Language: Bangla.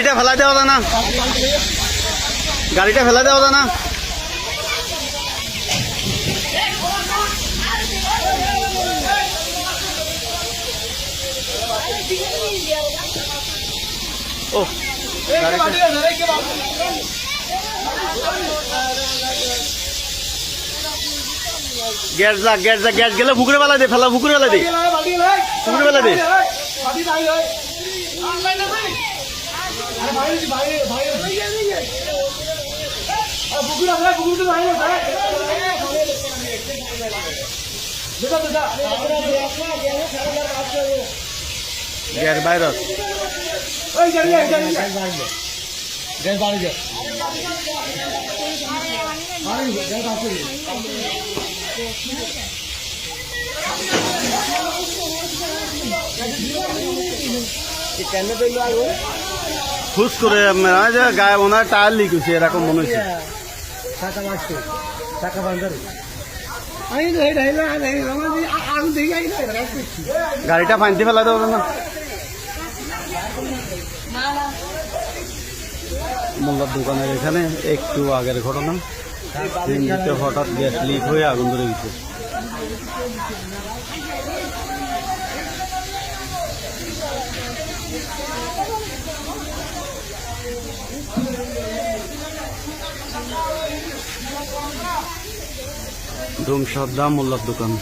গাড়িটা ফেলাই দেওয়া যায় না গাড়িটা ফেলাই দেওয়া যায় না ও গ্যাস যা গ্যাস যা গ্যাস গেলে পুকুরে বেলা দে, ফেলা পুকুরে বেলা দে। পুকুরে বেলা দে। अरे भाई भाई भाई। बुकू रख रहा तो है बुकू तो भाई। रख रहा है देखो गैर वायरस ओए जल्दी जल्दी गैर वायरस गैर वायरस कितने पे लो आए हो। ফুস করে মনে যে গায়ে মনে হয় টায়ার লিক হয়েছে এরকম মনে হচ্ছে টাকা টাকা বান্ধারে গাড়িটা ফাইনতে ফেলা দেবো না। মোল্লার দোকানের এখানে একটু আগের ঘটনা। দিল্লিতে হঠাৎ গ্যাস লিক হয়ে আগুন ধরে গেছে। ধুমসদ্দা মোল্লার দোকান।